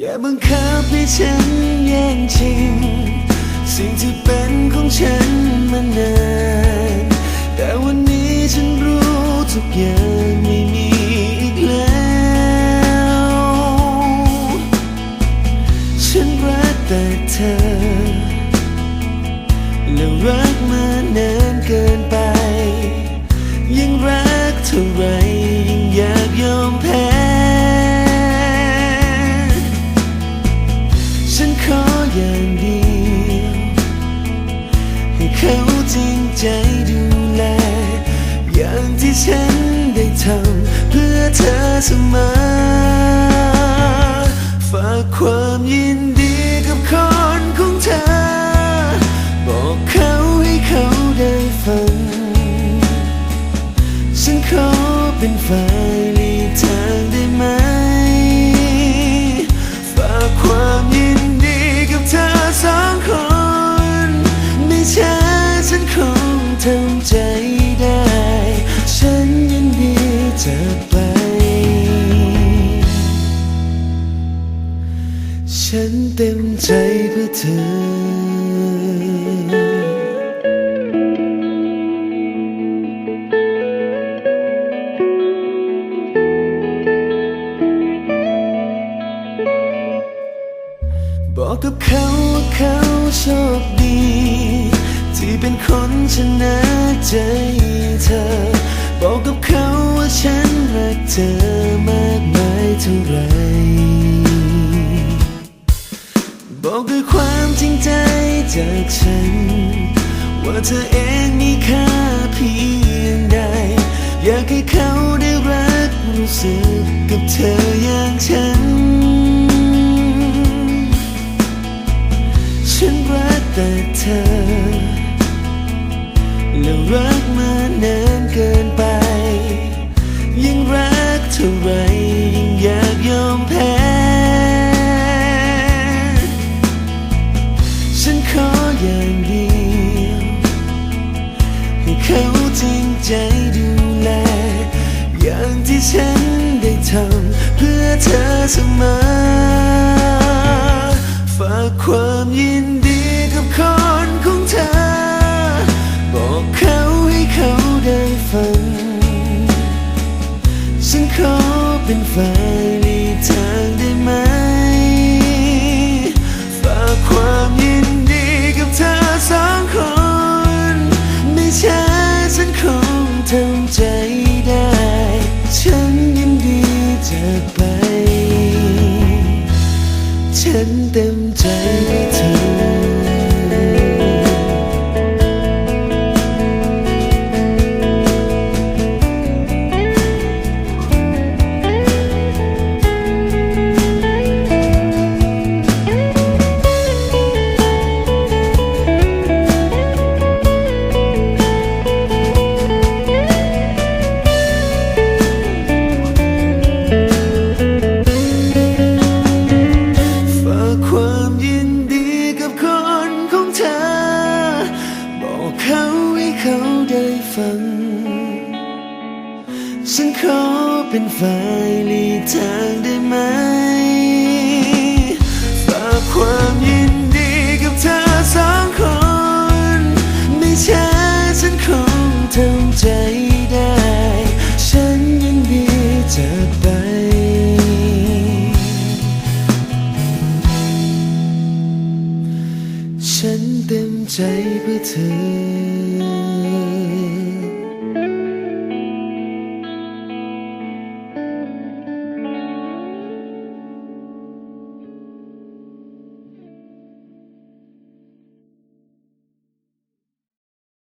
อย่าบังคับให้ฉันแย่งชิง สิ่งที่เป็นของฉันมานาน ฉันขออย่างเดียวให้เขาจริงใจดูแล อย่างที่ฉันได้ทำเพื่อเธอเสมอฝากความยินดี ฉันเต็มใจเพื่อเธอ บอกกับเขาว่าเขาโชคดี ที่เป็นคนชนะใจเธอ บอกกับเขาว่าฉันรักเธอมากมายเท่าไหร จากฉัน ว่าเธอเองมีค่าเพียงใด อยากให้เขาได้รักรู้สึกกับเธออย่างฉัน ฉันรักแต่เธอ และรักมานานเกินไป ยิ่งรักเท่าไร ให้เขาจริงใจดูแล อย่างที่ฉันได้ทำเพื่อเธอเสมอฝากความยินดีกับคนของเธอ บอกเขาให้เขาได้ฟัง ฉันขอเป็นฝ่าย ฉันเต็มใจให้เธอ ฟัง ฉันขอเป็นฝ่ายหลีกทางได้ไหม ฝากความยินดีกับเธอสองคน ไม่ช้าฉันคงทำใจได้ ฉันยินดีจะไปฉันเต็มใจเพื่อเธอ